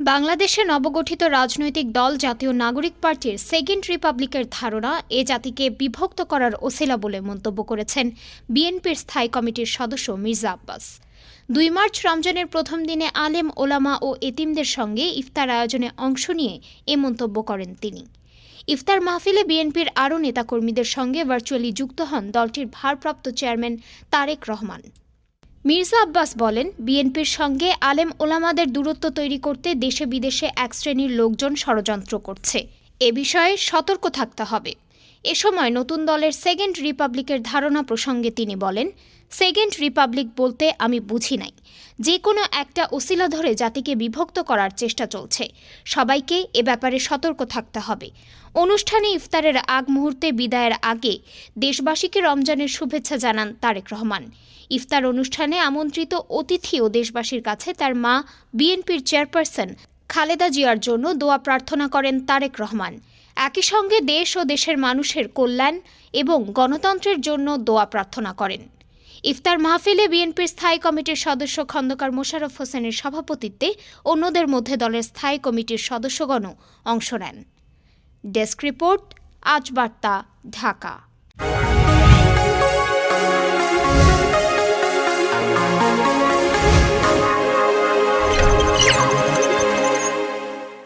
বাংলাদেশে নবগঠিত রাজনৈতিক দল জাতীয় নাগরিক পার্টির সেকেন্ড রিপাবলিকের ধারণা এ জাতিকে বিভক্ত করার ওসিলা বলে মন্তব্য করেছেন বিএনপির স্থায়ী কমিটির সদস্য মির্জা আব্বাস। দুই মার্চ রমজানের প্রথম দিনে আলেম, ওলামা ও এতিমদের সঙ্গে ইফতার আয়োজনে অংশ নিয়ে এ মন্তব্য করেন তিনি। ইফতার মাহফিলে বিএনপির আরও নেতাকর্মীদের সঙ্গে ভার্চুয়ালি যুক্ত হন দলটির ভারপ্রাপ্ত চেয়ারম্যান তারেক রহমান। মির্জা আব্বাস বলেন, বিএনপির সঙ্গে আলেম ওলামাদের দূরত্ব তৈরি করতে দেশে বিদেশে এক শ্রেণির লোকজন ষড়যন্ত্র করছে। এ বিষয়ে সতর্ক থাকতে হবে। এ সময় নতুন দলের সেকেন্ড রিপাবলিকের ধারণা প্রসঙ্গে তিনি বলেন, সেকেন্ড রিপাবলিক বলতে আমি বুঝি নাই। যে কোনো একটা ওসিলা ধরে জাতিকে বিভক্ত করার চেষ্টা চলছে। সবাইকে এ ব্যাপারে সতর্ক থাকতে হবে। অনুষ্ঠানে ইফতারের আগ মুহূর্তে বিদায়ের আগে দেশবাসীকে রমজানের শুভেচ্ছা জানান তারেক রহমান। ইফতার অনুষ্ঠানে আমন্ত্রিত অতিথি ও দেশবাসীর কাছে তার মা, বিএনপির চেয়ারপারসন খালেদা জিয়ার জন্য দোয়া প্রার্থনা করেন তারেক রহমান। একই সঙ্গে দেশ ও দেশের মানুষের কল্যাণ এবং গণতন্ত্রের জন্য দোয়া প্রার্থনা করেন। ইফতার মাহফিলে বিএনপির স্থায়ী কমিটির সদস্য খন্দকার মোশাররফ হোসেনের সভাপতিত্বে অন্যদের মধ্যে দলের স্থায়ী কমিটির সদস্যগণও অংশ নেন। ডেস্ক রিপোর্ট, আজ বার্তা, ঢাকা।